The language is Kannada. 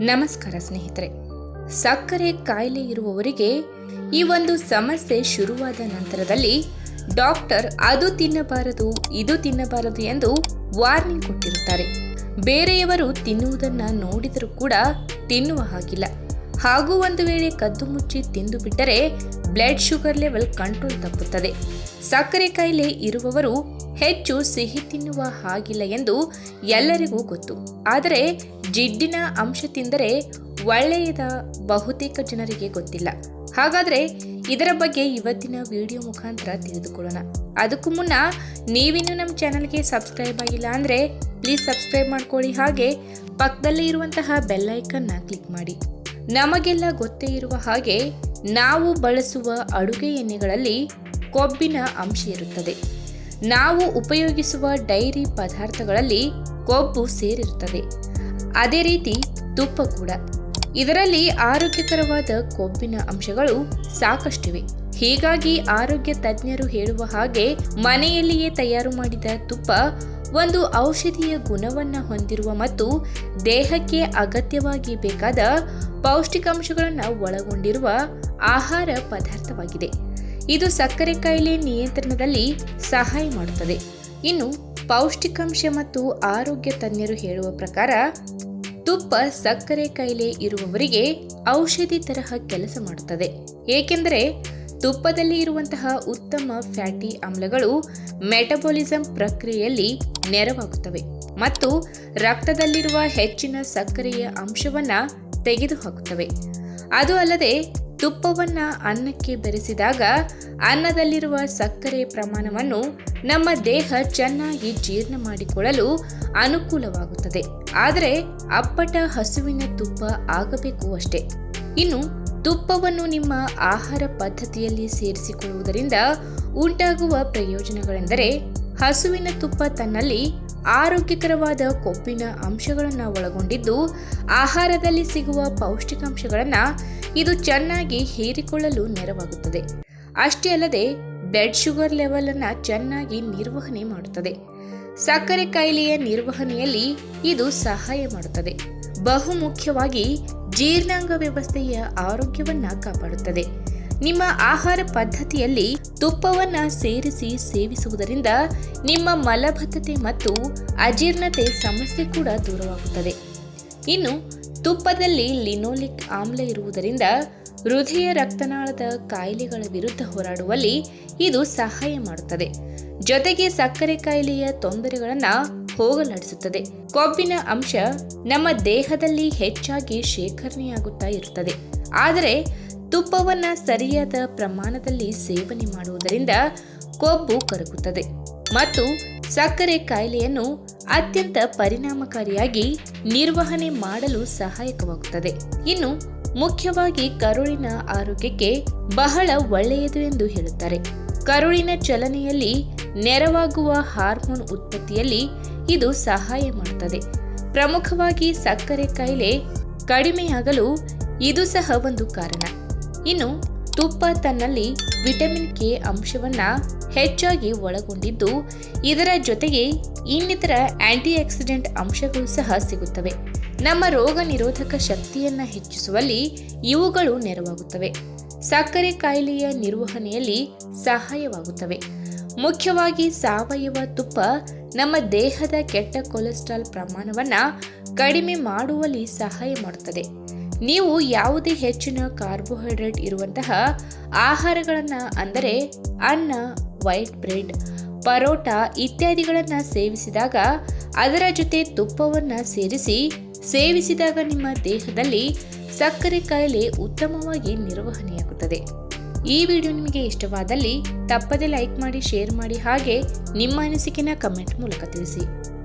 ನಮಸ್ಕಾರ ಸ್ನೇಹಿತರೆ. ಸಕ್ಕರೆ ಕಾಯಿಲೆ ಇರುವವರಿಗೆ ಈ ಒಂದು ಸಮಸ್ಯೆ ಶುರುವಾದ ನಂತರದಲ್ಲಿ ಡಾಕ್ಟರ್ ಅದು ತಿನ್ನಬಾರದು, ಇದು ತಿನ್ನಬಾರದು ಎಂದು ವಾರ್ನಿಂಗ್ ಕೊಟ್ಟಿರುತ್ತಾರೆ. ಬೇರೆಯವರು ತಿನ್ನುವುದನ್ನ ನೋಡಿದರೂ ಕೂಡ ತಿನ್ನುವ ಹಾಗಿಲ್ಲ. ಹಾಗೂ ಒಂದು ವೇಳೆ ಕದ್ದು ಮುಚ್ಚಿ ತಿಂದು ಬಿಟ್ಟರೆ ಬ್ಲಡ್ ಶುಗರ್ ಲೆವೆಲ್ ಕಂಟ್ರೋಲ್ ತಪ್ಪುತ್ತದೆ. ಸಕ್ಕರೆ ಕಾಯಿಲೆ ಇರುವವರು ಹೆಚ್ಚು ಸಿಹಿ ತಿನ್ನುವ ಹಾಗಿಲ್ಲ ಎಂದು ಎಲ್ಲರಿಗೂ ಗೊತ್ತು. ಆದರೆ ಜಿಡ್ಡಿನ ಅಂಶ ತಿಂದರೆ ಒಳ್ಳೆಯದ ಬಹುತೇಕ ಜನರಿಗೆ ಗೊತ್ತಿಲ್ಲ. ಹಾಗಾದ್ರೆ ಇದರ ಬಗ್ಗೆ ಇವತ್ತಿನ ವಿಡಿಯೋ ಮುಖಾಂತರ ತಿಳಿದುಕೊಳ್ಳೋಣ. ಅದಕ್ಕೂ ಮುನ್ನ ನೀವಿನ್ನೂ ನಮ್ಮ ಚಾನಲ್ಗೆ ಸಬ್ಸ್ಕ್ರೈಬ್ ಆಗಿಲ್ಲ ಅಂದರೆ ಪ್ಲೀಸ್ ಸಬ್ಸ್ಕ್ರೈಬ್ ಮಾಡ್ಕೊಳ್ಳಿ. ಹಾಗೆ ಪಕ್ಕದಲ್ಲಿ ಇರುವಂತಹ ಬೆಲ್ಲೈಕನ್ನ ಕ್ಲಿಕ್ ಮಾಡಿ. ನಮಗೆಲ್ಲ ಗೊತ್ತೇ ಇರುವ ಹಾಗೆ ನಾವು ಬಳಸುವ ಅಡುಗೆ ಎಣ್ಣೆಗಳಲ್ಲಿ ಕೊಬ್ಬಿನ ಅಂಶ ಇರುತ್ತದೆ. ನಾವು ಉಪಯೋಗಿಸುವ ಡೈರಿ ಪದಾರ್ಥಗಳಲ್ಲಿ ಕೊಬ್ಬು ಸೇರಿರುತ್ತದೆ. ಅದೇ ರೀತಿ ತುಪ್ಪ ಕೂಡ. ಇದರಲ್ಲಿ ಆರೋಗ್ಯಕರವಾದ ಕೊಬ್ಬಿನ ಅಂಶಗಳು ಸಾಕಷ್ಟಿವೆ. ಹೀಗಾಗಿ ಆರೋಗ್ಯ ತಜ್ಞರು ಹೇಳುವ ಹಾಗೆ ಮನೆಯಲ್ಲಿಯೇ ತಯಾರು ಮಾಡಿದ ತುಪ್ಪ ಒಂದು ಔಷಧೀಯ ಗುಣವನ್ನು ಹೊಂದಿರುವ ಮತ್ತು ದೇಹಕ್ಕೆ ಅಗತ್ಯವಾಗಿ ಬೇಕಾದ ಪೌಷ್ಟಿಕಾಂಶಗಳನ್ನು ಒಳಗೊಂಡಿರುವ ಆಹಾರ ಪದಾರ್ಥವಾಗಿದೆ. ಇದು ಸಕ್ಕರೆ ಕಾಯಿಲೆ ನಿಯಂತ್ರಣದಲ್ಲಿ ಸಹಾಯ ಮಾಡುತ್ತದೆ. ಇನ್ನು ಪೌಷ್ಟಿಕಾಂಶ ಮತ್ತು ಆರೋಗ್ಯ ತಜ್ಞರು ಹೇಳುವ ಪ್ರಕಾರ, ತುಪ್ಪ ಸಕ್ಕರೆ ಕಾಯಿಲೆ ಇರುವವರಿಗೆ ಔಷಧಿ ತರಹ ಕೆಲಸ ಮಾಡುತ್ತದೆ. ಏಕೆಂದರೆ ತುಪ್ಪದಲ್ಲಿ ಇರುವಂತಹ ಉತ್ತಮ ಫ್ಯಾಟಿ ಆಮ್ಲಗಳು ಮೆಟಬಾಲಿಸಂ ಪ್ರಕ್ರಿಯೆಯಲ್ಲಿ ನೆರವಾಗುತ್ತವೆ ಮತ್ತು ರಕ್ತದಲ್ಲಿರುವ ಹೆಚ್ಚಿನ ಸಕ್ಕರೆಯ ಅಂಶವನ್ನ ತೆಗೆದುಹಾಕುತ್ತವೆ. ಅದು ಅಲ್ಲದೆ ತುಪ್ಪವನ್ನು ಅನ್ನಕ್ಕೆ ಬೆರೆಸಿದಾಗ ಅನ್ನದಲ್ಲಿರುವ ಸಕ್ಕರೆ ಪ್ರಮಾಣವನ್ನು ನಮ್ಮ ದೇಹ ಚೆನ್ನಾಗಿ ಜೀರ್ಣ ಮಾಡಿಕೊಳ್ಳಲು ಅನುಕೂಲವಾಗುತ್ತದೆ. ಆದರೆ ಅಪ್ಪಟ ಹಸುವಿನ ತುಪ್ಪ ಆಗಬೇಕು ಅಷ್ಟೇ. ಇನ್ನು ತುಪ್ಪವನ್ನು ನಿಮ್ಮ ಆಹಾರ ಪದ್ಧತಿಯಲ್ಲಿ ಸೇರಿಸಿಕೊಳ್ಳುವುದರಿಂದ ಉಂಟಾಗುವ ಪ್ರಯೋಜನಗಳೆಂದರೆ ಹಸುವಿನ ತುಪ್ಪ ತನ್ನಲ್ಲಿ ಆರೋಗ್ಯಕರವಾದ ಕೊಬ್ಬಿನ ಅಂಶಗಳನ್ನು ಒಳಗೊಂಡಿದ್ದು, ಆಹಾರದಲ್ಲಿ ಸಿಗುವ ಪೌಷ್ಟಿಕಾಂಶಗಳನ್ನು ಇದು ಚೆನ್ನಾಗಿ ಹೀರಿಕೊಳ್ಳಲು ನೆರವಾಗುತ್ತದೆ. ಅಷ್ಟೇ ಅಲ್ಲದೆ ಬ್ಲಡ್ ಶುಗರ್ ಲೆವೆಲನ್ನು ಚೆನ್ನಾಗಿ ನಿರ್ವಹಣೆ ಮಾಡುತ್ತದೆ. ಸಕ್ಕರೆ ಕಾಯಿಲೆಯ ನಿರ್ವಹಣೆಯಲ್ಲಿ ಇದು ಸಹಾಯ ಮಾಡುತ್ತದೆ. ಬಹುಮುಖ್ಯವಾಗಿ ಜೀರ್ಣಾಂಗ ವ್ಯವಸ್ಥೆಯ ಆರೋಗ್ಯವನ್ನು ಕಾಪಾಡುತ್ತದೆ. ನಿಮ್ಮ ಆಹಾರ ಪದ್ಧತಿಯಲ್ಲಿ ತುಪ್ಪವನ್ನು ಸೇರಿಸಿ ಸೇವಿಸುವುದರಿಂದ ನಿಮ್ಮ ಮಲಬದ್ಧತೆ ಮತ್ತು ಅಜೀರ್ಣತೆ ಸಮಸ್ಯೆ ಕೂಡ ದೂರವಾಗುತ್ತದೆ. ಇನ್ನು, ತುಪ್ಪದಲ್ಲಿ ಲಿನೋಲಿಕ್ ಆಮ್ಲ ಇರುವುದರಿಂದ ಹೃದಯ ರಕ್ತನಾಳದ ಕಾಯಿಲೆಗಳ ವಿರುದ್ಧ ಹೋರಾಡುವಲ್ಲಿ ಇದು ಸಹಾಯ ಮಾಡುತ್ತದೆ. ಜೊತೆಗೆ ಸಕ್ಕರೆ ಕಾಯಿಲೆಯ ತೊಂದರೆಗಳನ್ನು ಹೋಗಲಾಡಿಸುತ್ತದೆ ಕೊಬ್ಬಿನ ಅಂಶ ನಮ್ಮ ದೇಹದಲ್ಲಿ ಹೆಚ್ಚಾಗಿ ಶೇಖರಣೆಯಾಗುತ್ತಾ ಇರುತ್ತದೆ. ಆದರೆ ತುಪ್ಪವನ್ನ ಸರಿಯಾದ ಪ್ರಮಾಣದಲ್ಲಿ ಸೇವನೆ ಮಾಡುವುದರಿಂದ ಕೊಬ್ಬು ಕರಗುತ್ತದೆ ಮತ್ತು ಸಕ್ಕರೆ ಕಾಯಿಲೆಯನ್ನು ಅತ್ಯಂತ ಪರಿಣಾಮಕಾರಿಯಾಗಿ ನಿರ್ವಹಣೆ ಮಾಡಲು ಸಹಾಯಕವಾಗುತ್ತದೆ. ಇನ್ನು ಮುಖ್ಯವಾಗಿ ಕರುಳಿನ ಆರೋಗ್ಯಕ್ಕೆ ಬಹಳ ಒಳ್ಳೆಯದು ಎಂದು ಹೇಳುತ್ತಾರೆ. ಕರುಳಿನ ಚಲನೆಯಲ್ಲಿ ನೆರವಾಗುವ ಹಾರ್ಮೋನ್ ಉತ್ಪತ್ತಿಯಲ್ಲಿ ಇದು ಸಹಾಯ ಮಾಡುತ್ತದೆ. ಪ್ರಮುಖವಾಗಿ ಸಕ್ಕರೆ ಕಾಯಿಲೆ ಕಡಿಮೆಯಾಗಲು ಇದು ಸಹ ಒಂದು ಕಾರಣ. ಇನ್ನು ತುಪ್ಪ ತನ್ನಲ್ಲಿ ವಿಟಮಿನ್ ಕೆ ಅಂಶವನ್ನ ಹೆಚ್ಚಾಗಿ ಒಳಗೊಂಡಿದ್ದು, ಇದರ ಜೊತೆಗೆ ಇನ್ನಿತರ ಆಂಟಿ ಆಕ್ಸಿಡೆಂಟ್ ಅಂಶಗಳು ಸಹ ಸಿಗುತ್ತವೆ. ನಮ್ಮ ರೋಗ ನಿರೋಧಕ ಶಕ್ತಿಯನ್ನ ಹೆಚ್ಚಿಸುವಲ್ಲಿ ಇವುಗಳು ನೆರವಾಗುತ್ತವೆ. ಸಕ್ಕರೆ ಕಾಯಿಲೆಯ ನಿರ್ವಹಣೆಯಲ್ಲಿ ಸಹಾಯವಾಗುತ್ತವೆ. ಮುಖ್ಯವಾಗಿ ಸಾವಯವ ತುಪ್ಪ ನಮ್ಮ ದೇಹದ ಕೆಟ್ಟ ಕೊಲೆಸ್ಟ್ರಾಲ್ ಪ್ರಮಾಣವನ್ನ ಕಡಿಮೆ ಮಾಡುವಲ್ಲಿ ಸಹಾಯ ಮಾಡುತ್ತದೆ. ನೀವು ಯಾವುದೇ ಹೆಚ್ಚಿನ ಕಾರ್ಬೋಹೈಡ್ರೇಟ್ ಇರುವಂತಹ ಆಹಾರಗಳನ್ನು ಅಂದರೆ ಅನ್ನ ವೈಟ್ ಬ್ರೆಡ್ ಪರೋಟ ಇತ್ಯಾದಿಗಳನ್ನು ಸೇವಿಸಿದಾಗ ಅದರ ಜೊತೆ ತುಪ್ಪವನ್ನು ಸೇರಿಸಿ ಸೇವಿಸಿದಾಗ ನಿಮ್ಮ ದೇಹದಲ್ಲಿ ಸಕ್ಕರೆ ಕಾಯಿಲೆ ಉತ್ತಮವಾಗಿ ನಿರ್ವಹಣೆಯಾಗುತ್ತದೆ. ಈ ವಿಡಿಯೋ ನಿಮಗೆ ಇಷ್ಟವಾದಲ್ಲಿ ತಪ್ಪದೆ ಲೈಕ್ ಮಾಡಿ ಶೇರ್ ಮಾಡಿ ಹಾಗೆ ನಿಮ್ಮ ಅನಿಸಿಕೆನ ಕಮೆಂಟ್ ಮೂಲಕ ತಿಳಿಸಿ.